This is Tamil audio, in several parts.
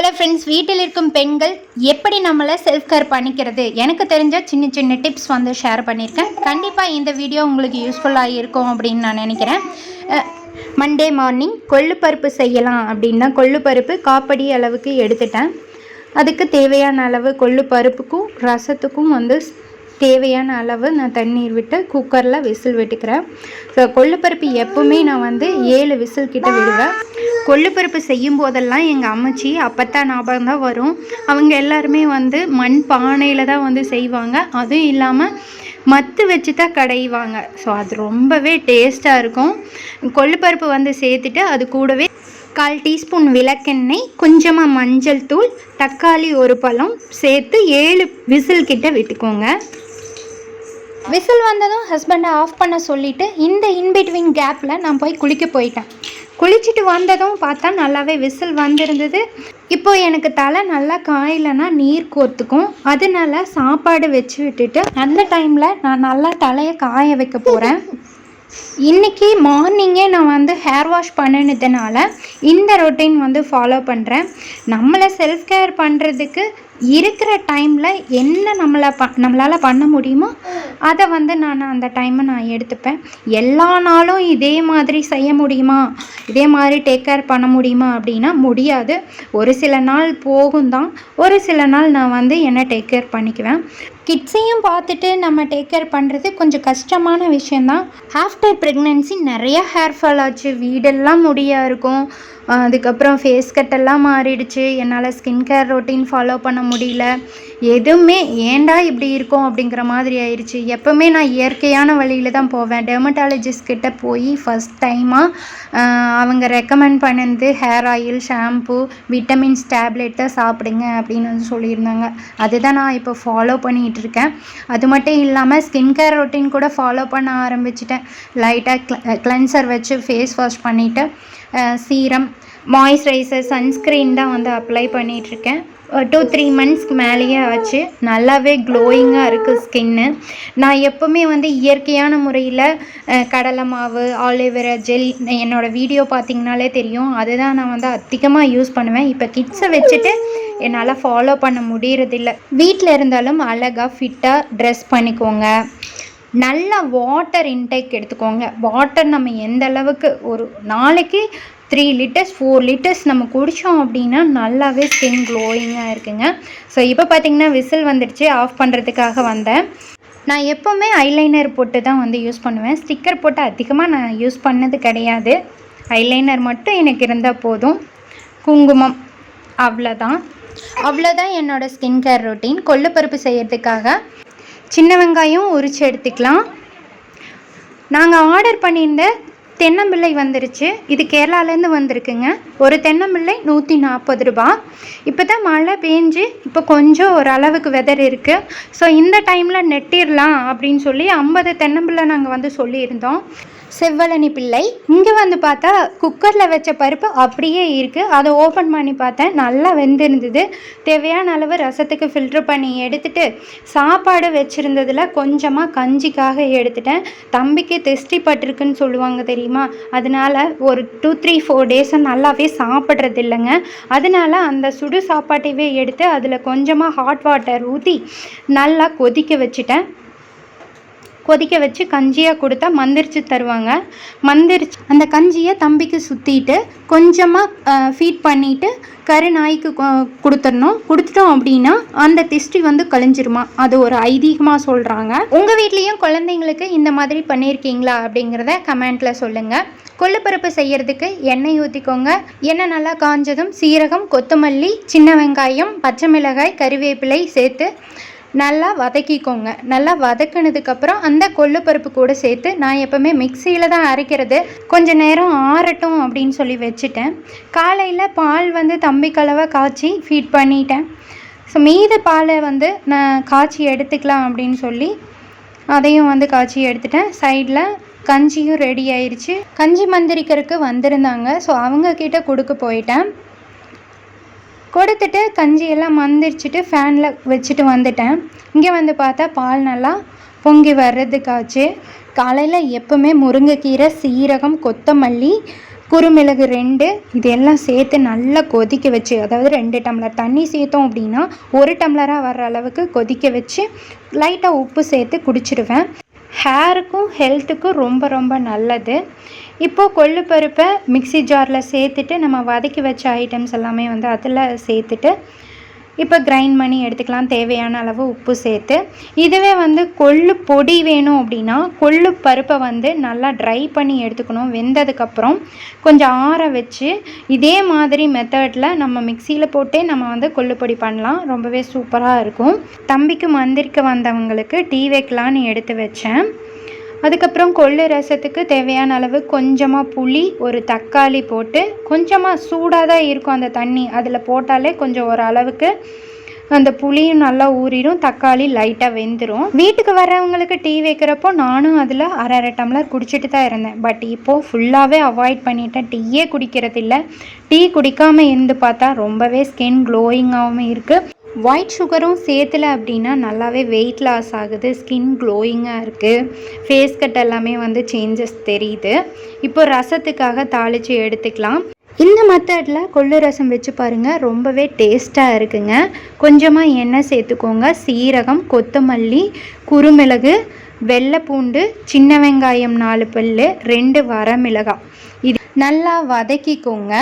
ஹலோ ஃப்ரெண்ட்ஸ் வீட்டில் இருக்கும் பெண்கள் எப்படி நம்மளை செல்ஃப் கேர் பண்ணிக்கிறது? எனக்கு தெரிஞ்ச சின்ன சின்ன டிப்ஸ் வந்து ஷேர் பண்ணியிருக்கேன். கண்டிப்பாக இந்த வீடியோ உங்களுக்கு யூஸ்ஃபுல்லாக இருக்கும் அப்படின்னு நான் நினைக்கிறேன். மண்டே மார்னிங் கொள்ளுப்பருப்பு செய்யலாம் அப்படின்னா கொள்ளுப்பருப்பு காப்படி அளவுக்கு எடுத்துட்டேன். அதுக்கு தேவையான அளவு கொள்ளுப்பருப்புக்கும் ரசத்துக்கும் வந்து தேவையான அளவு நான் தண்ணீர் விட்டு குக்கரில் விசில் விட்டுக்கிறேன். ஸோ கொள்ளுப்பருப்பு எப்போவுமே நான் வந்து ஏழு விசில் கிட்ட விடுவேன். கொள்ளுப்பருப்பு செய்யும் போதெல்லாம் எங்கள் அம்மச்சி அப்பத்தான் ஞாபகம் தான் வரும். அவங்க எல்லாருமே வந்து மண் பானையில் தான் வந்து செய்வாங்க. அதுவும் இல்லாமல் மத்து வச்சு தான் கடைவாங்க. ஸோ அது ரொம்பவே டேஸ்ட்டாக இருக்கும். கொள்ளுப்பருப்பு வந்து சேர்த்துட்டு அது கூடவே கால் டீஸ்பூன் விளக்கெண்ணெய் கொஞ்சமாக மஞ்சள் தூள் தக்காளி ஒரு பழம் சேர்த்து ஏழு விசில் கிட்ட விட்டுக்கோங்க. விசில் வந்ததும் ஹஸ்பண்டை ஆஃப் பண்ண சொல்லிவிட்டு இந்த இன்பிட்வீன் கேப்பில் நான் போய் குளிக்க போயிட்டேன். குளிச்சுட்டு வந்ததும் பார்த்தா நல்லாவே விசில் வந்திருந்தது. இப்போ எனக்கு தலை நல்லா காயலைன்னா நீர் கோர்த்துக்கும். அதனால சாப்பாடு வச்சு விட்டுட்டு அந்த டைமில் நான் நல்லா தலையை காய வைக்க போகிறேன் இன்றைக்கி மார்னிங்கே நான் வந்து ஹேர் வாஷ் பண்ணினதுனால இந்த ரொட்டீன் வந்து ஃபாலோ பண்ணுறேன் நம்மளை செல்ஃப் கேர் பண்ணுறதுக்கு இருக்கிற டைமில் என்ன நம்மளை ப நம்மளால் பண்ண முடியுமோ அதை வந்து நான் அந்த டைமை நான் எடுத்துப்பேன். எல்லா நாளும் இதே மாதிரி செய்ய முடியுமா? இதே மாதிரி டேக் கேர் பண்ண முடியுமா அப்படின்னா முடியாது. ஒரு சில நாள் போகும் தான். ஒரு சில நாள் நான் வந்து என்ன டேக் கேர் பண்ணிக்குவேன். கிட்ஸையும் பார்த்துட்டு நம்ம டேக் கேர் பண்ணுறது கொஞ்சம் கஷ்டமான விஷயந்தான் ஆஃப்டர் ப்ரெக்னென்சி நிறைய ஹேர் ஃபால் ஆச்சு. வீடெல்லாம் முடியாக இருக்கும். அதுக்கப்புறம் ஃபேஸ் கட்டெல்லாம் மாறிடுச்சு. என்னால் ஸ்கின் கேர் ரொட்டீன் ஃபாலோ பண்ண முடியல. எதுவுமே ஏண்டா இப்படி இருக்கும் அப்படிங்கிற மாதிரி ஆயிடுச்சு. எப்போவுமே நான் இயற்கையான வழியில் தான் போவேன். டெர்மட்டாலஜிஸ்ட் கிட்ட போய் ஃபஸ்ட் டைமாக அவங்க ரெக்கமெண்ட் பண்ணது ஹேர் ஆயில் ஷாம்பு விட்டமின்ஸ் டேப்லெட்டை சாப்பிடுங்க அப்படின்னு வந்து சொல்லியிருந்தாங்க. அதுதான் நான் இப்போ ஃபாலோ பண்ணிகிட்டு இருக்கேன். அது மட்டும் இல்லாமல் ஸ்கின் கேர் ரொட்டீன் கூட ஃபாலோ பண்ண ஆரம்பிச்சிட்டேன். லைட்டாக க்ளென்சர் வச்சு ஃபேஸ் வாஷ் பண்ணிவிட்டு சீரம் மாய்ஸ்சரைசர் சன்ஸ்க்ரீன் தான் வந்து அப்ளை பண்ணிகிட்ருக்கேன் டூ த்ரீ மந்த்ஸ்க்கு மேலேயே ஆச்சு. நல்லாவே க்ளோயிங்காக இருக்குது ஸ்கின்னு நான் எப்போவுமே வந்து இயற்கையான முறையில் கடலை மாவு ஆலிவேரா ஜெல் என்னோடய வீடியோ பார்த்திங்கனாலே தெரியும். அதுதான் நான் வந்து அதிகமாக யூஸ் பண்ணுவேன். இப்போ கிட்ஸை வச்சுட்டு என்னால் ஃபாலோ பண்ண முடியறதில்ல. வீட்டில் இருந்தாலும் அழகாக ஃபிட்டாக ட்ரெஸ் பண்ணிக்கோங்க. நல்ல வாட்டர் இன்டேக் எடுத்துக்கோங்க. வாட்டர் நம்ம எந்த அளவுக்கு ஒரு நாளைக்கு த்ரீ லிட்டர்ஸ் ஃபோர் லிட்டர்ஸ் நம்ம குடித்தோம் அப்படின்னா நல்லாவே ஸ்கின் க்ளோயிங்காக இருக்குங்க. ஸோ இப்போ பார்த்திங்கன்னா விசில் வந்துடுச்சு ஆஃப் பண்ணுறதுக்காக வந்தேன். நான் எப்போவுமே ஐலைனர் போட்டு தான் வந்து யூஸ் பண்ணுவேன். ஸ்டிக்கர் போட்டு அதிகமாக நான் யூஸ் பண்ணது கிடையாது. ஐலைனர் மட்டும் எனக்கு இருந்தால் போதும். குங்குமம் அவ்வளோதான் அவ்வளோதான் என்னோடய ஸ்கின் கேர் ரொட்டீன் கொள்ளுப்பருப்பு செய்கிறதுக்காக சின்ன வெங்காயம் உரித்து எடுத்துக்கலாம். நாங்கள் ஆர்டர் பண்ணியிருந்த தென்னம்பிள்ளை வந்துருச்சு. இது கேரளாலேருந்து வந்திருக்குங்க. ஒரு தென்னம்பிள்ளை நூற்றி நாற்பது ரூபா. இப்போ தான் மழை பேஞ்சு இப்போ கொஞ்சம் ஒரு அளவுக்கு வெதர் இருக்குது ஸோ இந்த டைமில் நெட்டிடலாம் அப்படின்னு சொல்லி ஐம்பது தென்னம்பிள்ளை நாங்கள் வந்து சொல்லியிருந்தோம். செவ்வழனி பிள்ளை. இங்கே வந்து பார்த்தா குக்கரில் வச்ச பருப்பு அப்படியே இருக்குது அதை ஓப்பன் பண்ணி பார்த்தேன். நல்லா வெந்திருந்தது. தேவையான அளவு ரசத்துக்கு ஃபில்ட்ரு பண்ணி எடுத்துட்டு சாப்பாடு வச்சுருந்ததில் கொஞ்சமாக கஞ்சிக்காக எடுத்துட்டேன். தம்பிக்கு தெஸ்டி பட்டிருக்குன்னு சொல்லுவாங்க தெரியுமா? அதனால் ஒரு டூ த்ரீ ஃபோர் டேஸாக நல்லாவே சாப்பிட்றது இல்லைங்க. அதனால் அந்த சுடு சாப்பாட்டையவே எடுத்து அதில் கொஞ்சமாக ஹாட் வாட்டர் ஊற்றி நல்லா கொதிக்க வச்சுட்டேன். கொதிக்க வச்சு கஞ்சியாக கொடுத்தா மந்திரிச்சு தருவாங்க. மந்திரிச்சு அந்த கஞ்சியை தம்பிக்கு சுற்றிட்டு கொஞ்சமாக ஃபீட் பண்ணிவிட்டு கரு நாய்க்கு கொடுத்துடணும். கொடுத்துட்டோம் அப்படின்னா அந்த திஷ்டி வந்து கழிஞ்சிருமா? அது ஒரு ஐதீகமாக சொல்கிறாங்க உங்கள் வீட்லேயும் குழந்தைங்களுக்கு இந்த மாதிரி பண்ணியிருக்கீங்களா அப்படிங்கிறத கமெண்ட்டில் சொல்லுங்கள் கொள்ளுப்பருப்பு செய்யறதுக்கு எண்ணெய் ஊற்றிக்கோங்க எண்ணெய் நல்லா காஞ்சதும் சீரகம் கொத்தமல்லி சின்ன வெங்காயம் பச்சை மிளகாய் கறிவேப்பிலை சேர்த்து நல்லா வதக்கிக்கோங்க. நல்லா வதக்கினதுக்கப்புறம் அந்த கொள்ளுப்பருப்பு கூட சேர்த்து நான் எப்போவுமே மிக்சியில் தான் அரைக்கிறது. கொஞ்சம் நேரம் ஆறட்டும் அப்படின்னு சொல்லி வச்சுட்டேன். காலையில் பால் வந்து தம்பி கலவை காய்ச்சி ஃபீட் பண்ணிட்டேன். ஸோ மீத பாலை வந்து நான் காய்ச்சி எடுத்துக்கலாம் அப்படின்னு சொல்லி அதையும் வந்து காய்ச்சி எடுத்துட்டேன். சைடில் கஞ்சியும் ரெடி ஆயிடுச்சு கஞ்சி மந்திரிக்கிறதுக்கு வந்திருந்தாங்க. ஸோ அவங்கக்கிட்ட கொடுக்க போயிட்டேன். கொடுத்துட்டு கஞ்சியெல்லாம் மந்திரிச்சிட்டு ஃபேனில் வச்சுட்டு வந்துட்டேன். இங்கே வந்து பார்த்தா பால் நல்லா பொங்கி வர்றதுக்காச்சு. காலையில் எப்போவுமே முருங்கைக்கீரை சீரகம் கொத்தமல்லி குறுமிளகு ரெண்டு இது எல்லாம் சேர்த்து நல்லா கொதிக்க வச்சு அதாவது ரெண்டு டம்ளர் தண்ணி சேர்த்தோம் அப்படின்னா ஒரு டம்ளராக வர்ற அளவுக்கு கொதிக்க வச்சு லைட்டாக உப்பு சேர்த்து குடிச்சிடுவேன். ஹேருக்கும் ஹெல்த்துக்கும் ரொம்ப ரொம்ப நல்லது. இப்போது கொள்ளு பருப்பை மிக்ஸி ஜாரில் சேர்த்துட்டு நம்ம வதக்கி வச்ச ஐட்டம்ஸ் எல்லாமே வந்து அதில் சேர்த்துட்டு இப்போ கிரைண்ட் பண்ணி எடுத்துக்கலாம். தேவையான அளவு உப்பு சேர்த்து இதுவே வந்து கொள்ளு பொடி வேணும் அப்படின்னா கொள்ளு பருப்பை வந்து நல்லா ட்ரை பண்ணி எடுத்துக்கணும். வெந்ததுக்கப்புறம் கொஞ்சம் ஆற வச்சு இதே மாதிரி மெத்தடில் நம்ம மிக்சியில் போட்டே நம்ம வந்து கொள்ளு பொடி பண்ணலாம். ரொம்பவே சூப்பராக இருக்கும். தம்பிக்கு மந்திரிக்க வந்தவங்களுக்கு டீ வைக்கலான்னு எடுத்து வச்சேன். அதுக்கப்புறம் கொள்ளு ரசத்துக்கு தேவையான அளவு கொஞ்சமாக புளி ஒரு தக்காளி போட்டு கொஞ்சமாக சூடாக தான் இருக்கும் அந்த தண்ணி. அதில் போட்டாலே கொஞ்சம் ஒரு அளவுக்கு அந்த புளியும் நல்லா ஊறிடும் தக்காளி லைட்டாக வெந்துடும் வீட்டுக்கு வர்றவங்களுக்கு டீ வைக்கிறப்போ நானும் அதில் அரை அரை டம்ளர் குடிச்சிட்டு தான் இருந்தேன். பட் இப்போது ஃபுல்லாகவே அவாய்ட் பண்ணிட்டேன். டீயே குடிக்கிறதில்ல. டீ குடிக்காமல் இருந்து பார்த்தா ரொம்பவே ஸ்கின் க்ளோயிங்காகவும் இருக்குது ஒயிட் சுகரும் சேர்த்துல அப்படின்னா நல்லாவே வெயிட் லாஸ் ஆகுது ஸ்கின் க்ளோயிங்காக இருக்குது ஃபேஸ் கட் எல்லாமே வந்து சேஞ்சஸ் தெரியுது. இப்போ ரசத்துக்காக தாளித்து எடுத்துக்கலாம். இந்த மெத்தடில் கொள்ளு ரசம் வச்சு பாருங்கள் ரொம்பவே டேஸ்ட்டாக இருக்குங்க. கொஞ்சமாக எண்ணெய் சேர்த்துக்கோங்க. சீரகம் கொத்தமல்லி குருமிளகு வெள்ளைப்பூண்டு சின்ன வெங்காயம் நாலு பல் ரெண்டு வரமிளகாய் இது நல்லா வதக்கிக்கோங்க.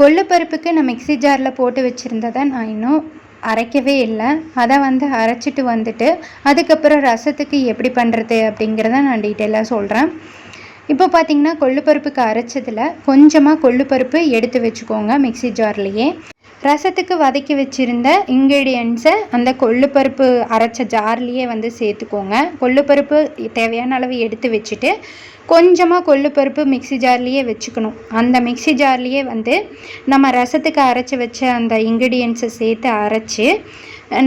கொள்ளுப்பருப்புக்கு நான் மிக்ஸி ஜாரில் போட்டு வச்சுருந்ததை நான் இன்னும் அரைக்கவே இல்லை. அதை வந்து அரைச்சிட்டு வந்துட்டு அதுக்கப்புறம் ரசத்துக்கு எப்படி பண்ணுறது அப்படிங்கிறத நான் டீட்டெயிலாக சொல்கிறேன் இப்போ பார்த்தீங்கன்னா கொள்ளுப்பருப்புக்கு அரைச்சதில் கொஞ்சமாக கொள்ளுப்பருப்பு எடுத்து வச்சுக்கோங்க மிக்ஸி ஜார்லேயே. ரசத்துக்கு வதக்கி வச்சுருந்த இன்க்ரீடியன்ட்ஸை அந்த கொள்ளுப்பருப்பு அரைச்ச ஜார்லேயே வந்து சேர்த்துக்கோங்க. கொள்ளுப்பருப்பு தேவையான அளவு எடுத்து வச்சுட்டு கொஞ்சமாக கொள்ளுப்பருப்பு மிக்ஸி ஜார்லேயே வச்சுக்கணும். அந்த மிக்ஸி ஜார்லேயே வந்து நம்ம ரசத்துக்கு அரைச்சி வச்ச அந்த இன்க்ரீடியன்ஸை சேர்த்து அரைச்சி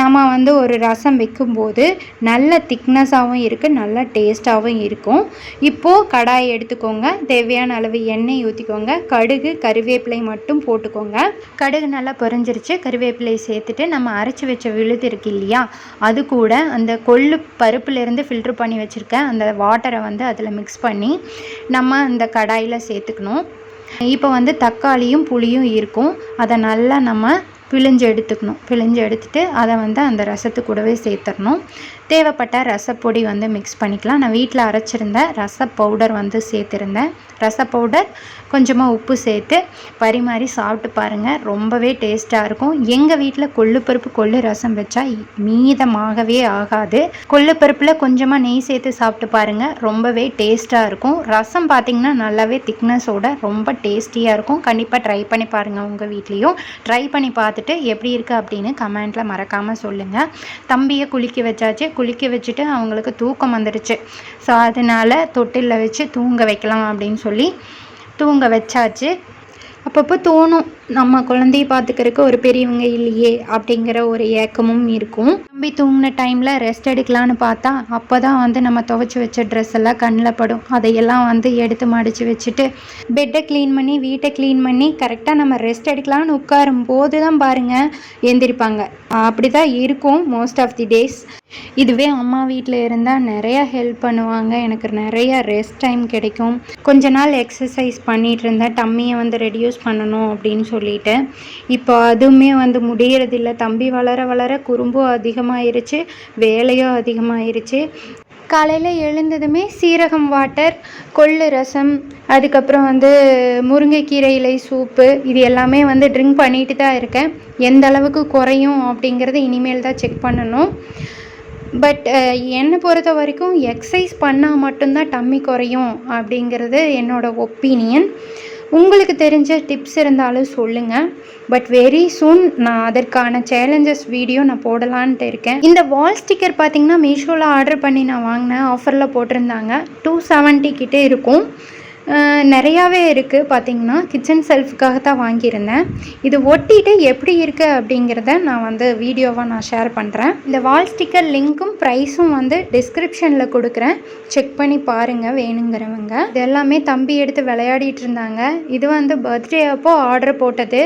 நம்ம வந்து ஒரு ரசம் வைக்கும்போது நல்ல திக்னஸாகவும் இருக்குது நல்ல டேஸ்ட்டாகவும் இருக்கும். இப்போது கடாயை எடுத்துக்கோங்க. தேவையான அளவு எண்ணெய் ஊற்றிக்கோங்க கடுகு கருவேப்பிலை மட்டும் போட்டுக்கோங்க. கடுகு நல்லா பொறிஞ்சிருச்சு கருவேப்பிலை சேர்த்துட்டு நம்ம அரைச்சி வச்ச விழுது இருக்கு இல்லையா அது கூட அந்த கொள்ளு பருப்புலேருந்து ஃபில்ட்ரு பண்ணி வச்சுருக்க அந்த வாட்டரை வந்து அதில் மிக்ஸ் பண்ணி நம்ம அந்த கடாயில் சேர்த்துக்கணும். இப்போ வந்து தக்காளியும் புளியும் இருக்கும். அதை நல்லா நம்ம பிழிஞ்சு எடுத்துக்கணும். பிழிஞ்சு எடுத்துகிட்டு அதை வந்து அந்த ரசத்து கூடவே சேர்த்துடணும். தேவைப்பட்ட ரசப்பொடி வந்து மிக்ஸ் பண்ணிக்கலாம். நான் வீட்டில் அரைச்சிருந்த ரச பவுடர் வந்து சேர்த்துருந்தேன். ரச பவுடர் கொஞ்சமாக உப்பு சேர்த்து பரிமாறி சாப்பிட்டு பாருங்கள் ரொம்பவே டேஸ்ட்டாக இருக்கும். எங்கள் வீட்டில் கொள்ளுப்பருப்பு கொள்ளு ரசம் வச்சா மீதமாகவே ஆகாது. கொள்ளுப்பருப்பில் கொஞ்சமாக நெய் சேர்த்து சாப்பிட்டு பாருங்கள் ரொம்பவே டேஸ்ட்டாக இருக்கும். ரசம் பார்த்திங்கன்னா நல்லாவே திக்னஸோட ரொம்ப டேஸ்டியாக இருக்கும். கண்டிப்பாக ட்ரை பண்ணி பாருங்கள் உங்கள் வீட்லேயும். ட்ரை பண்ணி பார்த்துட்டு எப்படி இருக்குது அப்படின்னு கமெண்ட்டில் மறக்காமல் சொல்லுங்கள் தம்பியை குளிக்க வச்சாச்சு. குளிக்க வச்சுட்டு அவங்களுக்கு தூக்கம் வந்துடுச்சு ஸோ அதனால் தொட்டிலில் வச்சு தூங்க வைக்கலாம் அப்படின்னு சொல்லி தூங்க வச்சாச்சு. அப்பப்போ தோணும். நம்ம குழந்தைய பார்த்துக்கிறதுக்கு ஒரு பெரியவங்க இல்லையே அப்படிங்கிற ஒரு ஏக்கமும் இருக்கும். தம்பி தூங்கின டைமில் ரெஸ்ட் எடுக்கலான்னு பார்த்தா அப்போ தான் வந்து நம்ம துவைச்சி வச்ச ட்ரெஸ் எல்லாம் கண்ணில் படும். அதையெல்லாம் வந்து எடுத்து மடித்து வச்சுட்டு பெட்டை க்ளீன் பண்ணி வீட்டை க்ளீன் பண்ணி கரெக்டாக நம்ம ரெஸ்ட் எடுக்கலான்னு உட்காரும் போது தான் பாருங்கள் எந்திரிப்பாங்க. அப்படி தான் இருக்கும் மோஸ்ட் ஆஃப் தி டேஸ் இதுவே அம்மா வீட்டில் இருந்தால் நிறையா ஹெல்ப் பண்ணுவாங்க. எனக்கு நிறையா ரெஸ்ட் டைம் கிடைக்கும். கொஞ்ச நாள் எக்ஸசைஸ் பண்ணிகிட்டு இருந்தேன் டம்மியை வந்து ரெடியூஸ் பண்ணணும் அப்படின்னு சொல்லிட்டேன். இப்போ அதுவுமே வந்து முடியறதில்ல. தம்பி வளர வளர குறும்பும் அதிகமாயிருச்சு வேலையும் அதிகமாயிருச்சு. காலையில் எழுந்ததுமே சீரகம் வாட்டர் கொள்ளு ரசம் அதுக்கப்புறம் வந்து முருங்கைக்கீரை இலை சூப்பு இது எல்லாமே வந்து ட்ரிங்க் பண்ணிட்டு தான் இருக்கேன். எந்த அளவுக்கு குறையும் அப்படிங்கிறத இனிமேல் தான் செக் பண்ணணும். பட் என்னை பொறுத்த வரைக்கும் எக்ஸசைஸ் பண்ணால் மட்டும்தான் டம்மி குறையும் அப்படிங்கிறது என்னோடய ஒப்பீனியன் உங்களுக்கு தெரிஞ்ச டிப்ஸ் இருந்தாலும் சொல்லுங்கள் பட் வெரி சூன் நான் அதற்கான சேலஞ்சஸ் வீடியோ நான் போடலான்ட்டு இருக்கேன். இந்த வால் ஸ்டிக்கர் பார்த்தீங்கன்னா மீஷோவில் ஆர்டர் பண்ணி நான் வாங்கினேன். ஆஃபரில் போட்டிருந்தாங்க. டூ செவன்ட்டி கிட்டே இருக்கும். நிறையாவே இருக்குது பார்த்திங்கன்னா கிச்சன் செல்ஃபுக்காக தான் வாங்கியிருந்தேன். இது ஒட்டிட்டு எப்படி இருக்குது அப்படிங்கிறத நான் வந்து வீடியோவாக நான் ஷேர் பண்ணுறேன் இந்த வால் ஸ்டிக்கர் லிங்க்கும் ப்ரைஸும் வந்து டிஸ்கிரிப்ஷனில் கொடுக்குறேன். செக் பண்ணி பாருங்கள் வேணுங்கிறவங்க. இது எல்லாமே தம்பி எடுத்து விளையாடிட்டு இருந்தாங்க. இது வந்து பர்த்டே அப்போ ஆர்டர் போட்டது.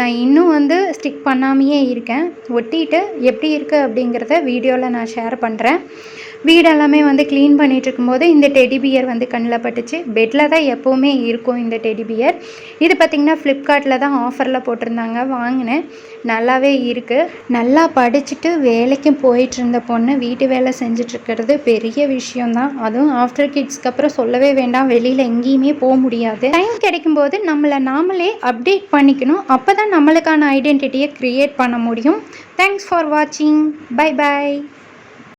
நான் இன்னும் வந்து ஸ்டிக் பண்ணாமையே இருக்கேன். ஒட்டிட்டு எப்படி இருக்குது அப்படிங்கிறத வீடியோவில் நான் ஷேர் பண்ணுறேன் வீடெல்லாமே வந்து க்ளீன் பண்ணிகிட்டு இருக்கும்போது இந்த டெடி பியர் வந்து கண்ணில் பட்டுச்சு. பெட்டில் தான் எப்போவுமே இருக்கும் இந்த டெடி பியர் இது பார்த்திங்கன்னா ஃப்ளிப்கார்ட்டில் தான் ஆஃபரில் போட்டிருந்தாங்க வாங்கினேன். நல்லாவே இருக்குது நல்லா படிச்சுட்டு வேலைக்கும் போயிட்டு இருந்த பொண்ணு வீட்டு வேலை செஞ்சிட்ருக்கிறது பெரிய விஷயம்தான். அதுவும் ஆஃப்டர் கிட்ஸ்க்கு அப்புறம் சொல்லவே வேண்டாம் வெளியில் எங்கேயுமே போக முடியாது. டைம் கிடைக்கும்போது நம்மளை நாமளே அப்டேட் பண்ணிக்கணும். அப்போ தான் நம்மளுக்கான ஐடென்டிட்டியை க்ரியேட் பண்ண முடியும். தேங்க்ஸ் ஃபார் வாட்சிங் பை பை